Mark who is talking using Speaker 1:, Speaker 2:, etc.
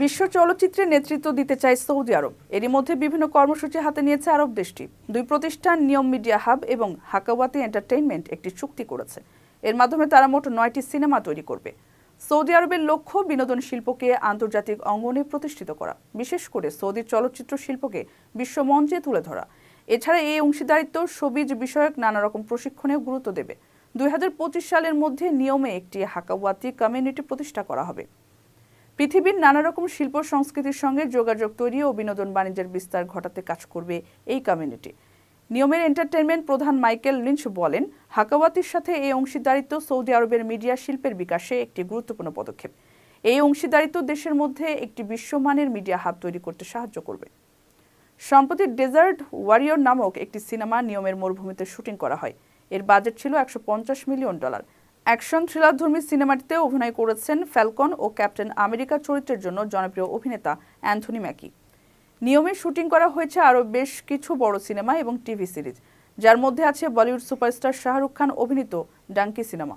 Speaker 1: বিশ্ব চলচ্চিত্রে নেতৃত্ব দিতে চায় সৌদি আরব। এরই মধ্যে বিভিন্ন কর্মসূচি হাতে নিয়েছে আরব দেশটি। দুই প্রতিষ্ঠান, নিয়ম মিডিয়া হাব এবং হাকাওয়াতি এন্টারটেইনমেন্ট একটি চুক্তি করেছে। এর মাধ্যমে তারা মোট নয়টি সিনেমা তৈরি করবে। সৌদি আরবের লক্ষ্য, বিনোদন শিল্পকে আন্তর্জাতিক অঙ্গনে প্রতিষ্ঠিত করা, বিশেষ করে সৌদি চলচ্চিত্র শিল্পকে বিশ্বমঞ্চে তুলে ধরা। এছাড়া এই অংশীদারিত্ব সবিজ বিষয়ক নানা রকম প্রশিক্ষণেও গুরুত্ব দেবে। দুই হাজার পঁচিশ সালের মধ্যে নিয়মে একটি হাকাওয়াতি কমিউনিটি প্রতিষ্ঠা করা হবে। পৃথিবীর নানা রকম শিল্প সংস্কৃতির সঙ্গে যোগাযোগ তৈরি ও বিনোদন বাণিজ্যের বিস্তার ঘটাতে কাজ করবে এই কমিউনিটি নিয়মের এন্টারটেনমেন্ট প্রধান মাইকেল লিঞ্চ বলেন, হাকাওয়াতির সাথে এই অংশীদারিত্ব সৌদি আরবের মিডিয়া শিল্পের বিকাশে একটি গুরুত্বপূর্ণ পদক্ষেপ। এই অংশীদারিত্ব দেশের মধ্যে একটি বিশ্বমানের মিডিয়া হাব তৈরি করতে সাহায্য করবে। সম্প্রতি ডেজার্ট ওয়ারিয়র নামক একটি সিনেমা নিয়মের মরুভূমিতে শুটিং করা হয়। এর বাজেট ছিল একশো পঞ্চাশ মিলিয়ন ডলার। অ্যাকশন থ্রিলারধর্মী সিনেমাটিতে অভিনয় করেছেন ফ্যালকন ও ক্যাপ্টেন আমেরিকা চরিত্রের জন্য জনপ্রিয় অভিনেতা অ্যান্থনি ম্যাকি। নিয়মে শুটিং করা হয়েছে আরও বেশ কিছু বড় সিনেমা এবং টিভি সিরিজ, যার মধ্যে আছে বলিউড সুপারস্টার শাহরুখ খান অভিনীত ডাঙ্কি সিনেমা।